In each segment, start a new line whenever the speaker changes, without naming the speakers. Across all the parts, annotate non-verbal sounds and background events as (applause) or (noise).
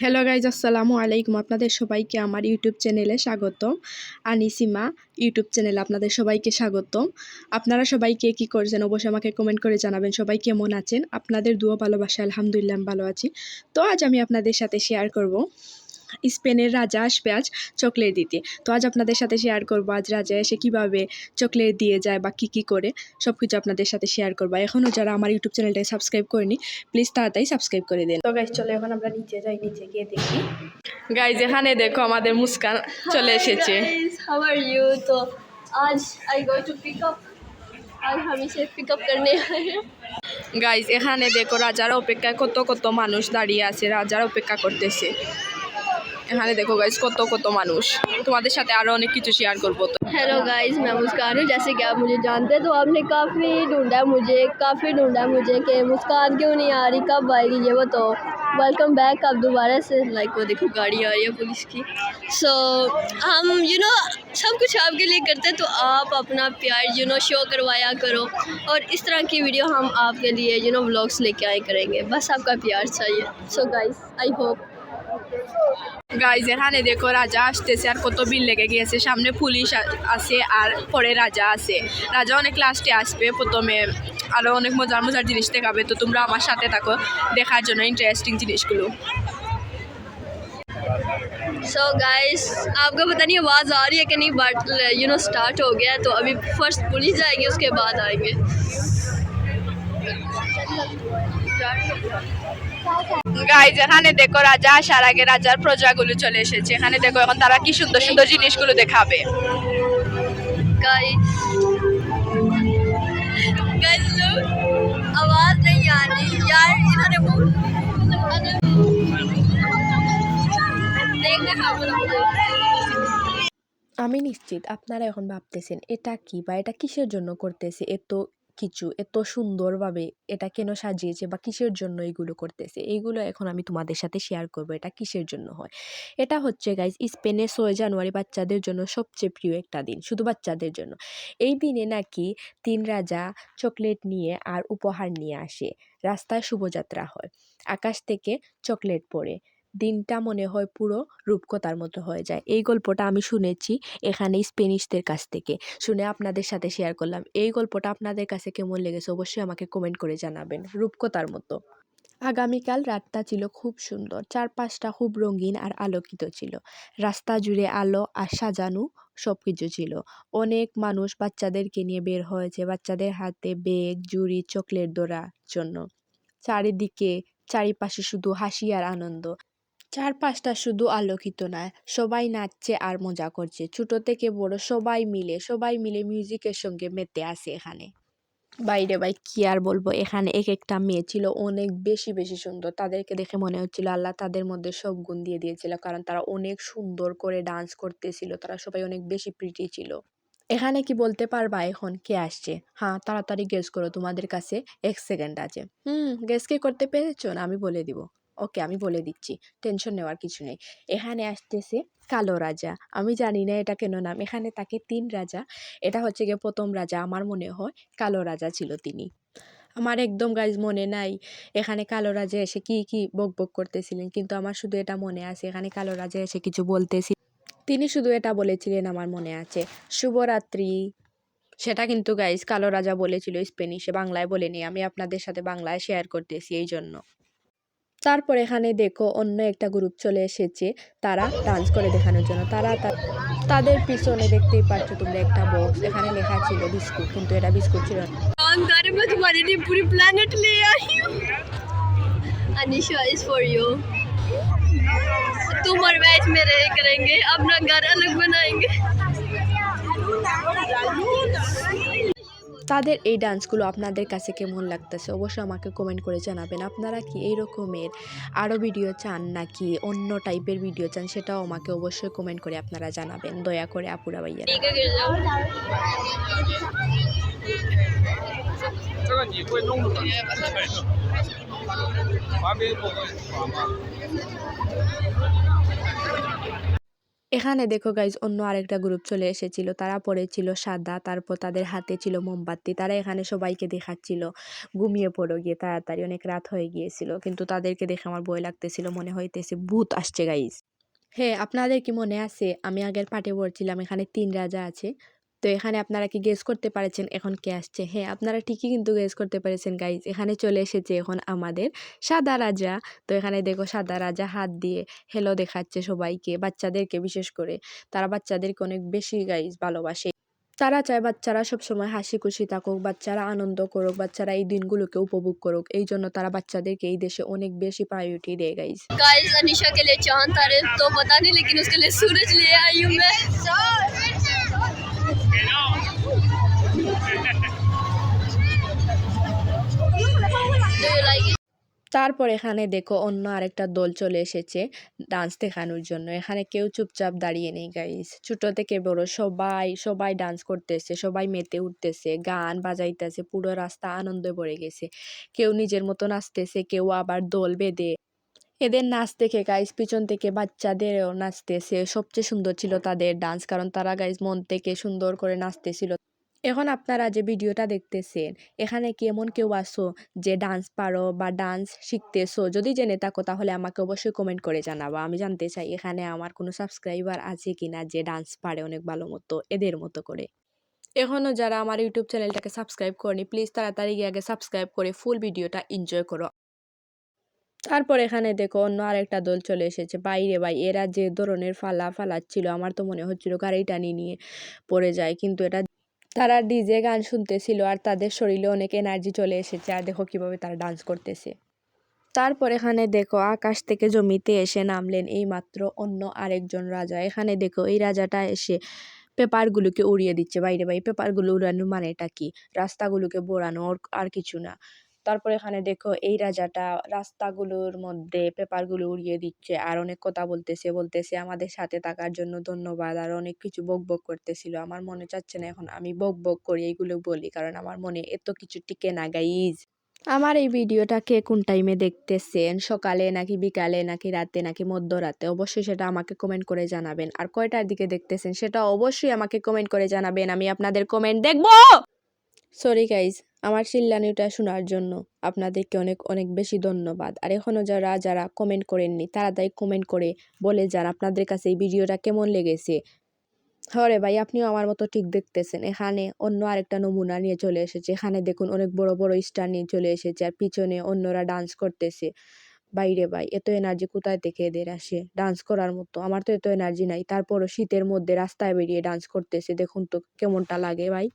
Hello guys আসসালামু আলাইকুম। আপনাদের সবাইকে আমার ইউটিউব চ্যানেলে স্বাগতম। আনিসিমা ইউটিউব চ্যানেলে আপনাদের সবাইকে স্বাগতম। আপনারা সবাইকে কি করছেন অবশ্যই আমাকে কমেন্ট করে জানাবেন। সবাই কেমন আছেন? আপনাদের দুয়ো ভালোবাসা আলহামদুলিল্লাহ ভালো আছি। তো আজ আমি আপনাদের সাথে শেয়ার করব। স্পেনের রাজা আসবে আজ চকলেট দিতে। তো আজ আপনাদের সাথে শেয়ার করব আজ রাজা এসে কীভাবে চকলেট দিয়ে যায় বা কী কী করে সব কিছু আপনাদের সাথে শেয়ার করব। এখনও যারা আমার ইউটিউব চ্যানেলটাই সাবস্ক্রাইব করেনি প্লিজ তাড়াতাড়ি সাবস্ক্রাইব করে দিন। তো গাইজ চলো এখন আমরা নিচে যাই নিচে গিয়ে দেখি। গাইজ এখানে দেখো আমাদের মুস্কান চলে এসেছে।
আজ আই পিক
গাইজ এখানে দেখো রাজার অপেক্ষায় কত কত মানুষ দাঁড়িয়ে আছে রাজার অপেক্ষা করতেছে। এখানে দেখো গাইজ কত কত মানুষ তোমাদের সাথে আরো অনেক কিছু শেয়ার করবো তো
हेलो गाइस मैं मुस्कान हूँ जैसे कि आप मुझे जानते हैं तो आपने काफ़ी ढूंढा मुझे काफ़ी ढूंढा मुझे कि मुस्कान क्यों नहीं आ रही कब आएगी ये वो तो वेलकम बैक आप दोबारा से लाइक वो देखो गाड़ी आ रही है पुलिस की सो हम यू नो सब कुछ आपके लिए करते हैं तो आप अपना प्यार यू नो शो करवाया करो और इस तरह की वीडियो हम आपके लिए यू नो व्लॉग्स लेके आए करेंगे बस आपका प्यार चाहिए so guys I hope
guys এখানে দেখো রাজা আসতেছে আর কত বিল লেগে গিয়েছে সামনে পুলিশ আ- আছে আর পরে রাজা আছে রাজা অনেক লাস্টে আসবে প্রথমে আরও অনেক মজার মজার জিনিস দেখাবে তো তোমরা আমার সাথে থাকো দেখার জন্য ইন্টারেস্টিং জিনিসগুলো
सो गाइस आपको पता नहीं आवाज़ आ रही है कि नहीं बट यू नो स्टार्ट हो गया है तो अभी फर्स्ट पुलिस जाएगी उसके बाद आएंगे
গাইজ এখানে দেখো রাজা আসার আগে রাজার প্রজাগুলো চলে এসেছে এখানে দেখো এখন তারা কি সুন্দর সুন্দর জিনিসগুলো দেখাবে
गाइस गाइस look, आवाज़ नहीं आ रही यार इन्होंने मुंह देखना खा
আমি নিশ্চিত আপনারা এখন ভাবতেছেন এটা কি বা এটা কিসের জন্য করতেছে এত কিছু এত সুন্দরভাবে এটা কেন সাজিয়েছে বা কিসের জন্য এইগুলো করতেছে এইগুলো এখন আমি তোমাদের সাথে শেয়ার করব এটা কিসের জন্য হয়। এটা হচ্ছে গাইজ স্পেনে ছয় জানুয়ারি বাচ্চাদের জন্য সবচেয়ে প্রিয় একটা দিন, শুধু বাচ্চাদের জন্য। এই দিনে নাকি তিন রাজা চকলেট নিয়ে আর উপহার নিয়ে আসে, রাস্তায় শুভযাত্রা হয়। আকাশ থেকে চকলেট পড়ে। দিনটা মনে হয় পুরো রূপকথার মতো হয়ে যায়। এই গল্পটা আমি শুনেছি এখানে স্পেনিশদের কাছ থেকে। শুনে আপনাদের সাথে শেয়ার করলাম। এই গল্পটা আপনাদের কাছে কেমন লেগেছে অবশ্যই আমাকে কমেন্ট করে জানাবেন রূপকথার মতো। আগামীকাল রাতটা ছিল খুব সুন্দর। চারপাশটা খুব রঙিন আর আলোকিত ছিল। রাস্তা জুড়ে আলো আর সাজানো সব কিছু ছিল। অনেক মানুষ বাচ্চাদেরকে নিয়ে বের হয়েছে। বাচ্চাদের হাতে বেগ জুড়ি, চকলেট ধরার জন্য। চারিদিকে চারিপাশে শুধু হাসি আর আনন্দ। চারপাশটা শুধু আলোকিত নয়, সবাই নাচছে আর মজা করছে। ছোট থেকে বড় সবাই মিলে সবাই মিলে মিউজিকের সঙ্গে মেতে আসে এখানে। বাইরে ভাই, কি আর বলব? এখানে এক একটা মেয়ে ছিল, অনেক বেশি বেশি সুন্দর। তাদেরকে দেখে মনে হচ্ছিল আল্লাহ তাদের মধ্যে সব গুণ দিয়ে দিয়েছিল, কারণ তারা অনেক সুন্দর করে ডান্স করতেছিল, তারা সবাই অনেক বেশি প্রিটি ছিল। এখানে কি বলতে পারবা এখন? কে আসছে? হ্যাঁ তাড়াতাড়ি গেস করো, তোমাদের কাছে এক সেকেন্ড আছে। হুম গেস কি করতে পেরেছ? না, আমি বলে দিব। ওকে আমি বলে দিচ্ছি টেনশন নেওয়ার কিছু নেই। এখানে আসতেছে কালো রাজা। আমি জানি না এটা কেন নাম। এখানে তাকে তিন রাজা, এটা হচ্ছে গিয়ে প্রথম রাজা আমার মনে হয়, কালো রাজা ছিল তিনি। আমার একদম গাইজ মনে নাই এখানে কালো রাজা এসে কি কি বক বক করতেছিলেন, কিন্তু আমার শুধু এটা মনে আছে, এখানে কালো রাজা এসে কিছু বলতেছি। তিনি শুধু এটা বলেছিলেন আমার মনে আছে। শুভরাত্রি। সেটা কিন্তু গাইজ কালো রাজা বলেছিল স্পেনিশে বাংলায় বলেনি। আমি আপনাদের সাথে বাংলায় শেয়ার করতেছি এই জন্য। তারপর এখানে দেখো অন্য একটা গ্রুপ চলে এসেছে তারা ডান্স করে দেখানোর জন্য তারা তা- তাদের পিছনে দেখতেই পাচ্ছ তোমরা একটা বক্স এখানে লেখা ছিল বিস্কুট কিন্তু এটা বিস্কুট ছিল না
शानदार है मैं तुम्हारे लिए पूरी प्लेनेट ले आई हूँ अनिशा इज फॉर यू तुम और मैं इसमें रह करेंगे अपना घर
তাদের এই ডান্সগুলো আপনাদের কাছে কেমন লাগতেছে? অবশ্যই আমাকে কমেন্ট করে জানাবেন। আপনারা কি এই রকমের আরও ভিডিও চান নাকি অন্য টাইপের ভিডিও চান সেটাও আমাকে অবশ্যই কমেন্ট করে আপনারা জানাবেন। দয়া করে আপুরা ভাইয়া এখানে দেখো গাইজ অন্য আরেকটা গ্রুপ চলে এসেছিল। তারা পড়েছিল সাদা, তারপর তাদের হাতে ছিল মোমবাতি। তারা এখানে সবাইকে দেখাচ্ছিল। ঘুমিয়ে পড়ো গিয়ে তাড়াতাড়ি, অনেক রাত হয়ে গিয়েছিল। কিন্তু তাদেরকে দেখে আমার ভয় লাগতেছিল, মনে হইতেছে ভূত আসছে গাইজ হ্যাঁ আপনাদের কি মনে আছে? আমি আগের পাটে পড়ছিলাম, এখানে তিন রাজা আছে। তো এখানে আপনারা কি গেস করতে পারেছেন? এখন কে আসছে? হ্যাঁ আপনারা ঠিকই কিন্তু গেস করতে পারেছেন গাইজ এখানে চলে এসেছে এখন আমাদের সাদা রাজা। তো এখানে দেখো সাদা রাজা হাত দিয়ে হেলো দেখাচ্ছে সবাইকে বাচ্চাদেরকে বিশেষ করে। তারা বাচ্চাদেরকে অনেক বেশি গাইজ ভালোবাসে। তারা চায় বাচ্চারা সবসময় হাসি খুশি থাকুক বাচ্চারা আনন্দ করুক বাচ্চারা এই দিনগুলোকে উপভোগ করুক। এই জন্য তারা বাচ্চাদেরকে এই দেশে অনেক বেশি প্রায়োরিটি দেয় গাইজ
গাইজ অনিশা কে লিয়ে চাঁদ তারে তো পতা নেই লেকিন উসকে লিয়ে সূরজ লিয়ে আই মে
তারপর এখানে দেখো অন্য আরেকটা দল চলে এসেছে ডান্স দেখানোর জন্য। এখানে কেউ চুপচাপ দাঁড়িয়ে নেই গাইস ছোট থেকে বড়, সবাই সবাই ডান্স করতেছে, সবাই মেতে উঠতেছে, গান বাজাইতেছে, পুরো রাস্তা আনন্দে ভরে গেছে। কেউ নিজের মতো নাচতেছে কেউ আবার দল বেঁধে। এদের নাচ দেখে গাইস পিছন থেকে বাচ্চাদেরও নাচতেছে। সবচেয়ে সুন্দর ছিল তাদের ডান্স কারণ তারা গাইস মন থেকে সুন্দর করে নাচতেছিল। এখন আপনারা যে ভিডিওটা দেখতেছেন, এখানে কি এমন কেউ আসো যে ডান্স পারো বা ডান্স শিখতেছো? যদি জেনে থাকো তাহলে আমাকে অবশ্যই কমেন্ট করে জানাবা। আমি জানতে চাই এখানে আমার কোনো সাবস্ক্রাইবার আছে কিনা যে ডান্স পারে অনেক ভালো মতো, এদের মতো করে। এখনও যারা আমার ইউটিউব চ্যানেলটাকে সাবস্ক্রাইব করেনি প্লিজ তাড়াতাড়ি গিয়ে আগে সাবস্ক্রাইব করে ফুল ভিডিওটা এনজয় করো। তারপর এখানে দেখো অন্য আরেকটা দল চলে এসেছে। বাইরে ভাই, এরা যে ধরনের ফালা ফালাচ্ছিল, আমার তো মনে হচ্ছিল গাড়ি টানি নিয়ে পড়ে যায়, কিন্তু এটা তারা ডিজে গান শুনতেছিল আর তাদের শরীরে অনেক এনার্জি চলে এসেছে। আর দেখো কীভাবে তারা ডান্স করতেছে। তারপর এখানে দেখো আকাশ থেকে জমিতে এসে নামলেন এই মাত্র অন্য আরেকজন রাজা। এখানে দেখো এই রাজাটা এসে পেপারগুলোকে উড়িয়ে দিচ্ছে। বাইরে বাইরে পেপারগুলো উড়ানোর মানেটা কি? রাস্তাগুলোকে বোড়ানো আর কিছু না। তারপর এখানে দেখো, এই রাজাটা রাস্তাগুলোর মধ্যে পেপারগুলো উড়িয়ে দিচ্ছে আর অনেক কথা বলতেছে বলতেছে আমাদের সাথে থাকার জন্য ধন্যবাদ আর অনেক কিছু বক বক করতেছিল। আমার মনে চাচ্ছে না এখন আমি বক বক করি, এইগুলো বলি কারণ আমার মনে এত কিছু টিকে না গাইজ আমার এই ভিডিওটা কে কোন টাইমে দেখতেছেন? সকালে নাকি বিকালে নাকি রাতে নাকি মধ্যরাতে? অবশ্যই সেটা আমাকে কমেন্ট করে জানাবেন। আর কয়টার দিকে দেখতেছেন? সেটা অবশ্যই আমাকে কমেন্ট করে জানাবেন, আমি আপনাদের কমেন্ট দেখব! সরি গাইজ আমার চিল্লানিটা শোনার জন্য আপনাদেরকে অনেক অনেক বেশি ধন্যবাদ। আর এখনও যারা যারা কমেন্ট করেননি, তারা তাই কমেন্ট করে বলে যান আপনাদের কাছে এই ভিডিওটা কেমন লেগেছে। হরে ভাই, আপনিও আমার মতো ঠিক দেখতেছেন। এখানে অন্য আরেকটা নমুনা নিয়ে চলে এসেছে। এখানে দেখুন অনেক বড় বড় স্টার নিয়ে চলে এসেছে আর পিছনে অন্যরা ডান্স করতেছে। বাইরে ভাই, এত এনার্জি কোথায় থেকে এদের আসে? ডান্স করার মতো। আমার তো এত এনার্জি নাই। তারপরও শীতের মধ্যে রাস্তায় বেরিয়ে ডান্স করতেছে। দেখুন তো কেমনটা লাগে ভাই।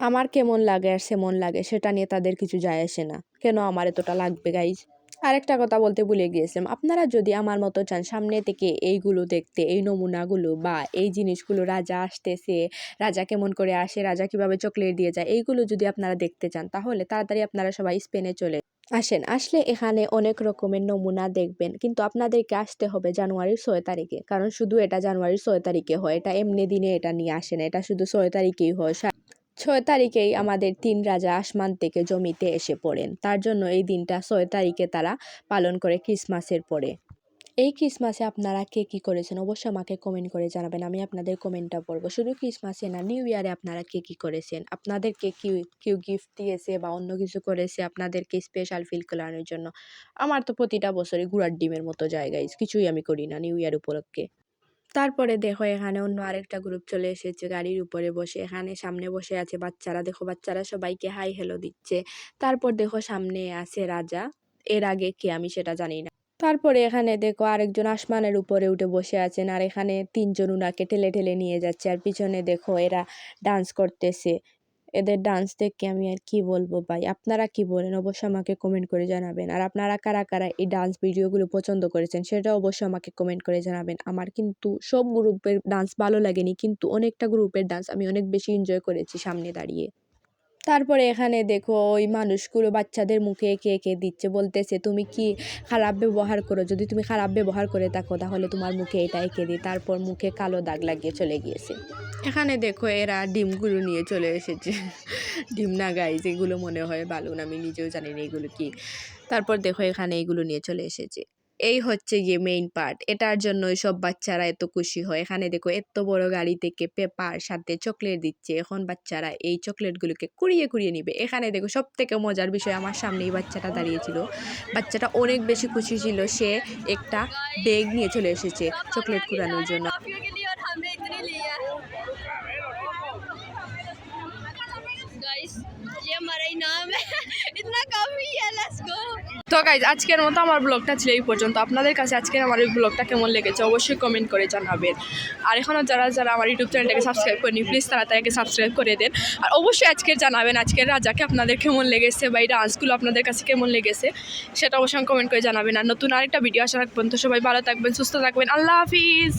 আমার কেমন লাগে আর সেমন লাগে, সেটা নিয়ে তাদের কিছু যায় আসে না। কেন আমার এতটা লাগবে গাইজ আরেকটা কথা বলতে ভুলে গিয়েছিলাম, আপনারা যদি আমার মতো চান, সামনে থেকে এইগুলো দেখতে, এই নমুনাগুলো বা এই জিনিসগুলো রাজা আসতেছে, রাজা কেমন করে আসে, রাজা কীভাবে চকলেট দিয়ে যায়, এইগুলো যদি আপনারা দেখতে চান, তাহলে তাড়াতাড়ি আপনারা সবাই স্পেনে চলে আসেন। আসলে এখানে অনেক রকমের নমুনা দেখবেন, কিন্তু আপনাদেরকে আসতে হবে জানুয়ারির ছয় তারিখে, কারণ শুধু এটা জানুয়ারির ছয় তারিখে হয়, এটা এমনি দিনে এটা নিয়ে আসে না, এটা শুধু ছয় তারিখেই হয়। ছয় তারিখেই আমাদের তিন রাজা আসমান থেকে জমিতে এসে পড়েন। তার জন্য এই দিনটা ছয় তারিখে তারা পালন করে ক্রিসমাসের পরে। এই ক্রিসমাসে আপনারা কে কী করেছেন অবশ্যই আমাকে কমেন্ট করে জানাবেন। আমি আপনাদের কমেন্টটা পড়ব। শুধু ক্রিসমাসে না নিউ ইয়ারে আপনারা কে কী করেছেন? আপনাদেরকে কেউ কেউ গিফট দিয়েছে বা অন্য কিছু করেছে? আপনাদেরকে স্পেশাল ফিল করানোর জন্য? আমার তো প্রতিটা বছরই গুড়ার ডিমের মতো জায়গায়, কিছুই আমি করি না নিউ ইয়ার উপলক্ষে। তারপরে দেখো এখানে অন্য আরেকটা গ্রুপ চলে এসেছে গাড়ির উপরে বসে। এখানে সামনে বসে আছে বাচ্চারা। দেখো বাচ্চারা সবাইকে হাই হেলো দিচ্ছে। তারপর দেখো সামনে আছে রাজা। এর আগে কে আমি সেটা জানি না। তারপরে এখানে দেখো আরেকজন আসমানের উপরে উঠে বসে আছেন আর এখানে তিনজন উনাকে ঠেলে ঠেলে নিয়ে যাচ্ছে। আর পিছনে দেখো এরা ডান্স করতেছে। এদের ডান্স দেখে আমি আর কি বলব ভাই? আপনারা কি বলেন? অবশ্যই আমাকে কমেন্ট করে জানাবেন। আর আপনারা কারা কারা এই ডান্স ভিডিওগুলো পছন্দ করেছেন সেটা অবশ্যই আমাকে কমেন্ট করে জানাবেন। আমার কিন্তু সব গ্রুপের ডান্স ভালো লাগেনি, কিন্তু অনেকটা গ্রুপের ডান্স আমি অনেক বেশি এনজয় করেছি সামনে দাঁড়িয়ে। তারপরে এখানে দেখো ওই মানুষগুলো বাচ্চাদের মুখে এঁকে এঁকে দিচ্ছে বলতেছে, তুমি কি খারাপ ব্যবহার করো? যদি তুমি খারাপ ব্যবহার করে থাকো, তাহলে তোমার মুখে এটা এঁকে দিই। তারপর মুখে কালো দাগ লাগিয়ে চলে গিয়েছে। এখানে দেখো এরা ডিমগুলো নিয়ে চলে এসেছে। (laughs) ডিম না গাইজ এগুলো মনে হয় বালুন, আমি নিজেও জানি না এগুলো কি। তারপর দেখো এখানে এগুলো নিয়ে চলে এসেছে।
এই হচ্ছে গিয়ে মেইন পার্ট এটার জন্য সব বাচ্চারা এত খুশি হয়। এখানে দেখো এত বড় গাড়ি থেকে পেপার সাথে চকলেট দিচ্ছে। এখন বাচ্চারা এই চকলেটগুলোকে কুড়িয়ে কুড়িয়ে নিবে। এখানে দেখো সব থেকে মজার বিষয় আমার সামনে এই বাচ্চাটা দাঁড়িয়েছিল। বাচ্চাটা অনেক বেশি খুশি ছিল। সে একটা ব্যাগ নিয়ে চলে এসেছে চকলেট কুড়ানোর জন্য।
তো গাইজ আজকের মতো আমার ব্লগটা ছিল এই পর্যন্ত। আপনাদের কাছে আজকের আমার এই ব্লগটা কেমন লেগেছে অবশ্যই কমেন্ট করে জানাবেন। আর এখনও যারা যারা আমার ইউটিউব চ্যানেলটাকে সাবস্ক্রাইব করেনি প্লিজ তারা তাকে সাবস্ক্রাইব করে দেন। আর অবশ্যই আজকের জানাবেন, আজকের রাজাকে আপনাদের কেমন লেগেছে বা এই ডান্সগুলো আপনাদের কাছে কেমন লেগেছে, সেটা অবশ্যই কমেন্ট করে জানাবেন। আর নতুন আরেকটা ভিডিও আশা রাখবেন তো সবাই ভালো থাকবেন, সুস্থ থাকবেন। আল্লাহ হাফিজ!